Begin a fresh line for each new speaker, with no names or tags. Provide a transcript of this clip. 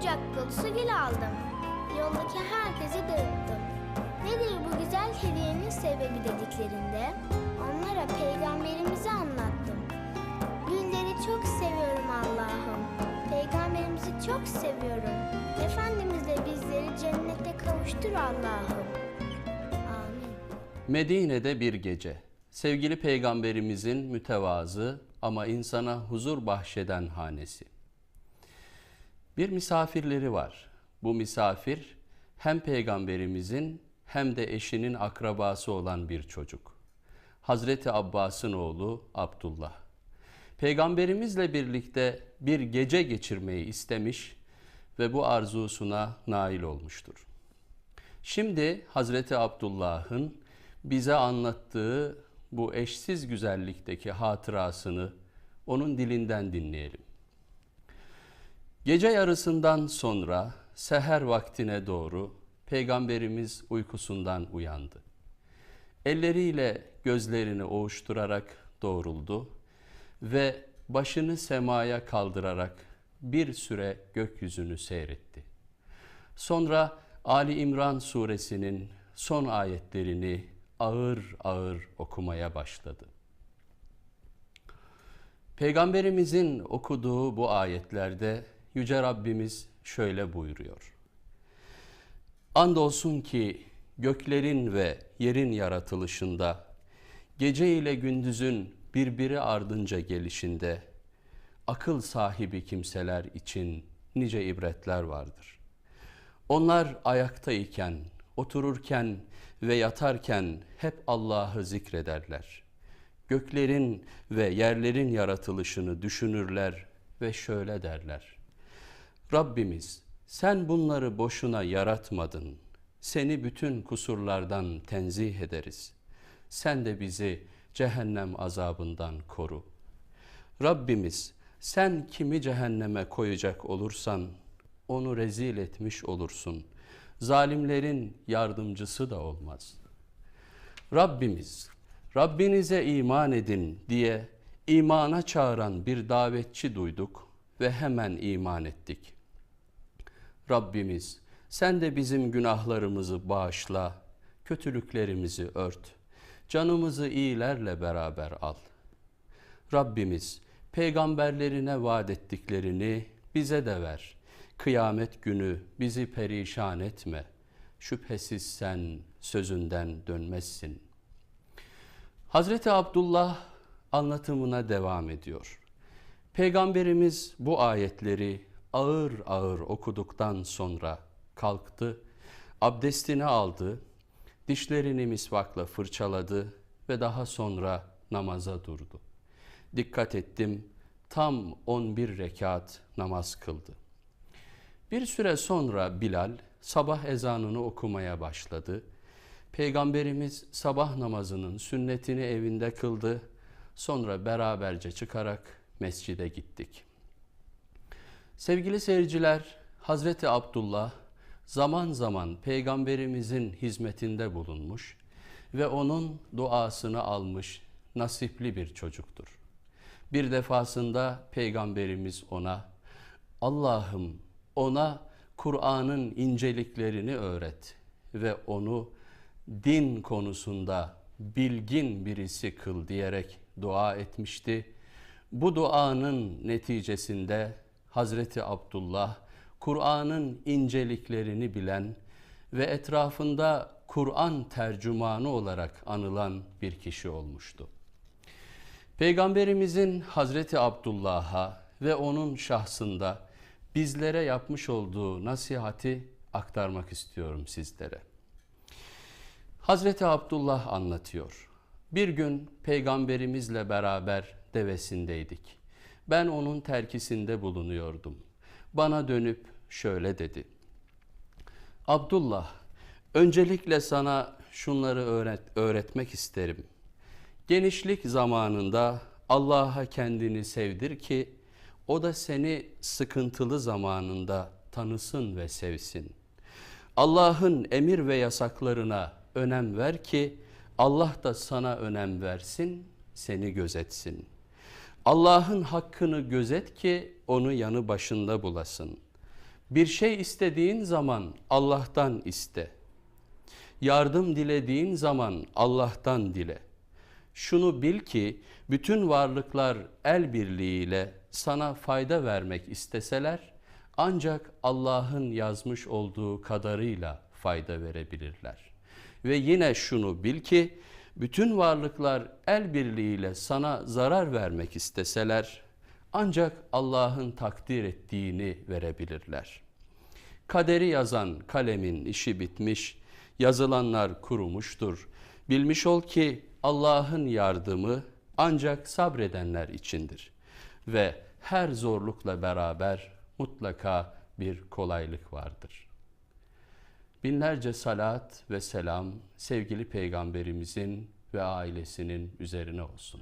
kucak dolusu gül aldım. Yoldaki herkese dağıttım. Nedir bu güzel hediyenin sebebi dediklerinde onlara peygamberimizi anlattım. Gülleri çok seviyorum Allah'ım. Peygamberimizi çok seviyorum. Efendimiz de bizleri cennette kavuştur Allah'ım. Amin.
Medine'de bir gece. Sevgili peygamberimizin mütevazı ama insana huzur bahşeden hanesi. Bir misafirleri var. Bu misafir hem peygamberimizin hem de eşinin akrabası olan bir çocuk. Hazreti Abbas'ın oğlu Abdullah. Peygamberimizle birlikte bir gece geçirmeyi istemiş ve bu arzusuna nail olmuştur. Şimdi Hazreti Abdullah'ın bize anlattığı bu eşsiz güzellikteki hatırasını onun dilinden dinleyelim. Gece yarısından sonra seher vaktine doğru peygamberimiz uykusundan uyandı. Elleriyle gözlerini ovuşturarak doğruldu ve başını semaya kaldırarak bir süre gökyüzünü seyretti. Sonra Ali İmran suresinin son ayetlerini ağır ağır okumaya başladı. Peygamberimizin okuduğu bu ayetlerde Yüce Rabbimiz şöyle buyuruyor. Andolsun ki göklerin ve yerin yaratılışında, gece ile gündüzün birbiri ardınca gelişinde, akıl sahibi kimseler için nice ibretler vardır. Onlar ayaktayken, otururken ve yatarken hep Allah'ı zikrederler. Göklerin ve yerlerin yaratılışını düşünürler ve şöyle derler. Rabbimiz sen bunları boşuna yaratmadın. Seni bütün kusurlardan tenzih ederiz. Sen de bizi cehennem azabından koru. Rabbimiz sen kimi cehenneme koyacak olursan onu rezil etmiş olursun. Zalimlerin yardımcısı da olmaz. Rabbimiz, Rabbinize iman edin diye imana çağıran bir davetçi duyduk ve hemen iman ettik. Rabbimiz, sen de bizim günahlarımızı bağışla, kötülüklerimizi ört, canımızı iyilerle beraber al. Rabbimiz, peygamberlerine vaat ettiklerini bize de ver. Kıyamet günü bizi perişan etme. Şüphesiz sen sözünden dönmezsin. Hazreti Abdullah anlatımına devam ediyor. Peygamberimiz bu ayetleri ağır ağır okuduktan sonra kalktı, abdestini aldı, dişlerini misvakla fırçaladı ve daha sonra namaza durdu. Dikkat ettim, tam 11 rekat namaz kıldı. Bir süre sonra Bilal sabah ezanını okumaya başladı. Peygamberimiz sabah namazının sünnetini evinde kıldı. Sonra beraberce çıkarak mescide gittik. Sevgili seyirciler, Hazreti Abdullah zaman zaman peygamberimizin hizmetinde bulunmuş ve onun duasını almış nasipli bir çocuktur. Bir defasında peygamberimiz ona Allah'ım ona Kur'an'ın inceliklerini öğret ve onu din konusunda bilgin birisi kıl diyerek dua etmişti. Bu duanın neticesinde Hazreti Abdullah Kur'an'ın inceliklerini bilen ve etrafında Kur'an tercümanı olarak anılan bir kişi olmuştu. Peygamberimizin Hazreti Abdullah'a ve onun şahsında bizlere yapmış olduğu nasihati aktarmak istiyorum sizlere. Hazreti Abdullah anlatıyor. Bir gün peygamberimizle beraber devesindeydik. Ben onun terkisinde bulunuyordum. Bana dönüp şöyle dedi. Abdullah, öncelikle sana şunları öğret, öğretmek isterim. Genişlik zamanında Allah'a kendini sevdir ki o da seni sıkıntılı zamanında tanısın ve sevsin. Allah'ın emir ve yasaklarına önem ver ki Allah da sana önem versin, seni gözetsin. Allah'ın hakkını gözet ki onu yanı başında bulasın. Bir şey istediğin zaman Allah'tan iste. Yardım dilediğin zaman Allah'tan dile. Şunu bil ki bütün varlıklar el birliğiyle sana fayda vermek isteseler ancak Allah'ın yazmış olduğu kadarıyla fayda verebilirler. Ve yine şunu bil ki bütün varlıklar el birliğiyle sana zarar vermek isteseler ancak Allah'ın takdir ettiğini verebilirler. Kaderi yazan kalemin işi bitmiş, yazılanlar kurumuştur. Bilmiş ol ki Allah'ın yardımı ancak sabredenler içindir. Ve her zorlukla beraber mutlaka bir kolaylık vardır. Binlerce salat ve selam sevgili peygamberimizin ve ailesinin üzerine olsun.